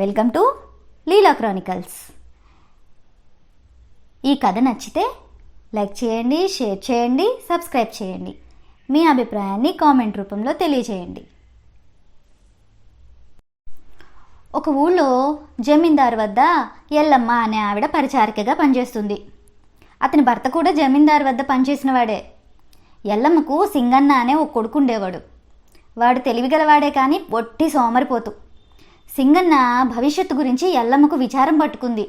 Welcome to Leela Chronicles. ఈ కథ నచ్చితే లైక్ చేయండి షేర్ చేయండి సబ్స్క్రైబ్ చేయండి. మీ అభిప్రాయాన్ని కామెంట్ రూపంలో తెలియజేయండి. ఒక ఊళ్ళో జమీందారు వద్ద ఎల్లమ్మ అనే ఆవిడ పరిచారికగా పనిచేస్తుంది. అతని భర్త కూడా జమీందారు వద్ద పనిచేసినవాడే ఎల్లమ్మకు సింగన్న అనే ఒక కొడుకు ఉండేవాడు వాడు తెలివిగలవాడే కానీ ఒట్టి సోమరిపోతు. సింగన్న భవిష్యత్తు గురించి ఎల్లమ్మకు విచారం పట్టుకుంది.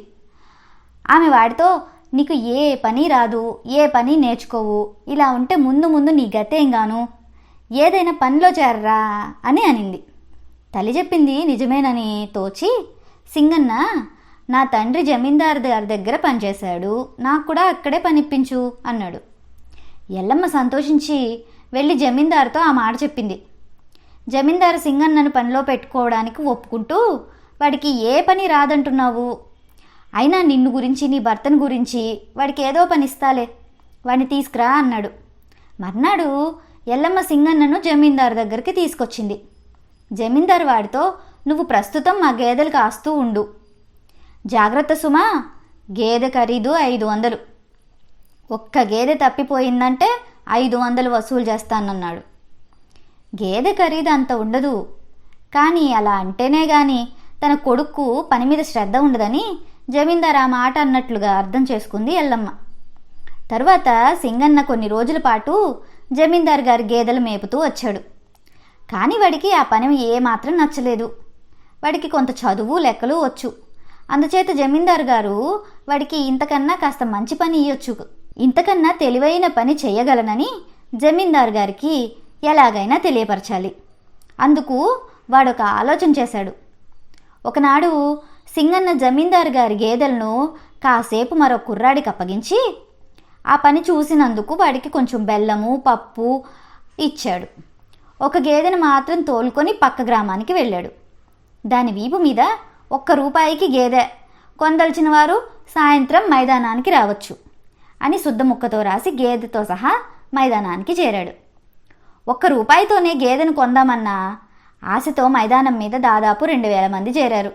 ఆమె వాడితో నీకు ఏ పని రాదు ఏ పని నేర్చుకోవు ఇలా ఉంటే ముందు ముందు నీ గతేం గాను ఏదైనా పనిలో చేరరా అని అనింది. తల్లి చెప్పింది నిజమేనని తోచి సింగన్న నా తండ్రి జమీందారు గారి దగ్గర పనిచేశాడు నాకు కూడా అక్కడే పనిప్పించు అన్నాడు. ఎల్లమ్మ సంతోషించి వెళ్ళి జమీందారుతో ఆ మాట చెప్పింది. జమీందారు సింగన్నను పనిలో పెట్టుకోవడానికి ఒప్పుకుంటూ వాడికి ఏ పని రాదంటున్నావు? అయినా నిన్ను గురించి నీ భర్తను గురించి వాడికి ఏదో పని ఇస్తాలే. వాడిని తీసుకురా అన్నాడు. మర్నాడు ఎల్లమ్మ సింగన్నను జమీందారు దగ్గరికి తీసుకొచ్చింది. జమీందారు వాడితో నువ్వు ప్రస్తుతం మా గేదెలు కాస్తూ ఉండు. జాగ్రత్త సుమా గేదె ఖరీదు ఐదు వందలు. ఒక్క గేదె తప్పిపోయిందంటే ఐదు వందలు వసూలు చేస్తానన్నాడు. గేదె ఖరీదు అంత ఉండదు. కానీ అలా అంటేనే గాని తన కొడుకు పని మీద శ్రద్ధ ఉండదని జమీందార్ ఆ మాట అన్నట్లుగా అర్థం చేసుకుంది ఎల్లమ్మ. తర్వాత సింగన్న కొన్ని రోజుల పాటు జమీందార్ గారి గేదెలు మేపుతూ వచ్చాడు. కానీ వాడికి ఆ పని ఏమాత్రం నచ్చలేదు. వాడికి కొంత చదువు లెక్కలు వచ్చు. అందుచేత జమీందార్ గారు వాడికి ఇంతకన్నా కాస్త మంచి పని ఇవ్వచ్చు ఇంతకన్నా తెలివైన పని చేయగలనని జమీందారు గారికి ఎలాగైనా తెలియపరచాలి. అందుకు వాడొక ఆలోచన చేశాడు. ఒకనాడు సింగన్న జమీందారు గారి గేదెలను కాసేపు మరో కుర్రాడికి అప్పగించి ఆ పని చూసినందుకు వాడికి కొంచెం బెల్లము పప్పు ఇచ్చాడు. ఒక గేదెను మాత్రం తోలుకొని పక్క గ్రామానికి వెళ్ళాడు. దాని వీపు మీద ఒక్క రూపాయికి గేదె కొందల్చిన వారు సాయంత్రం మైదానానికి రావచ్చు అని శుద్ధ ముక్కతో రాసి గేదెతో సహా మైదానానికి చేరాడు. ఒక్క రూపాయితోనే గేదెను కొందామన్నా ఆశతో మైదానం మీద దాదాపు రెండు వేల మంది చేరారు.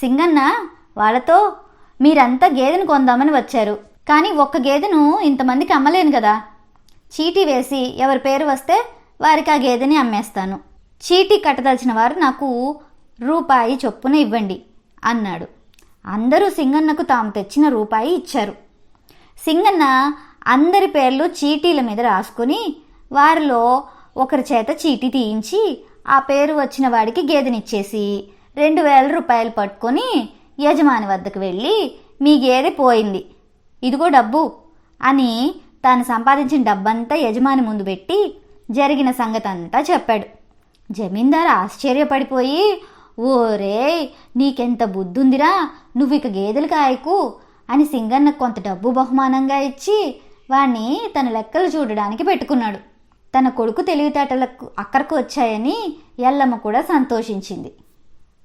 సింగన్న వాళ్ళతో మీరంతా గేదెను కొందామని వచ్చారు. కానీ ఒక్క గేదెను ఇంతమందికి అమ్మలేను కదా. చీటీ వేసి ఎవరి పేరు వస్తే వారికి ఆ గేదెని అమ్మేస్తాను. చీటీ కట్టదలిచిన వారు నాకు రూపాయి చొప్పున ఇవ్వండి అన్నాడు. అందరూ సింగన్నకు తాము తెచ్చిన రూపాయి ఇచ్చారు. సింగన్న అందరి పేర్లు చీటీల మీద రాసుకుని వారిలో ఒకరి చేత చీటీ తీయించి ఆ పేరు వచ్చిన వాడికి గేదెనిచ్చేసి రెండు వేల రూపాయలు పట్టుకొని యజమాని వద్దకు వెళ్ళి మీ గేదె పోయింది. ఇదిగో డబ్బు అని తాను సంపాదించిన డబ్బంతా యజమాని ముందు పెట్టి జరిగిన సంగతి అంతా చెప్పాడు. జమీందారు ఆశ్చర్యపడిపోయి ఓరే నీకెంత బుద్ధుందిరా? నువ్వు ఇక గేదెలు కాయకు అని సింగన్నకు కొంత డబ్బు బహుమానంగా ఇచ్చి వాణ్ణి తన లెక్కలు చూడడానికి పెట్టుకున్నాడు. తన కొడుకు తెలివితేటలకు అక్కరకు వచ్చాయని ఎల్లమ్మ కూడా సంతోషించింది.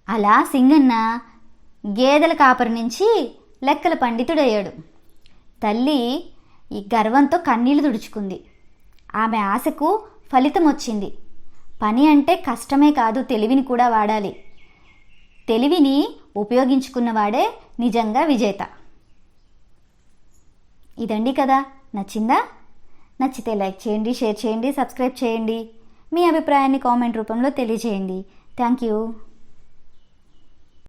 అలా సింగన్న గేదెల కాపరి నుంచి లెక్కల పండితుడయ్యాడు. తల్లి ఈ గర్వంతో కన్నీళ్ళు తుడుచుకుంది. ఆమె ఆశకు ఫలితం వచ్చింది. పని అంటే కష్టమే కాదు తెలివిని కూడా వాడాలి. తెలివిని ఉపయోగించుకున్నవాడే నిజంగా విజేత. ఇదండి కదా. నచ్చిందా? నచ్చితే లైక్ చేయండి షేర్ చేయండి సబ్స్క్రైబ్ చేయండి. మీ అభిప్రాయాన్ని కామెంట్ రూపంలో తెలియజేయండి. Thank you.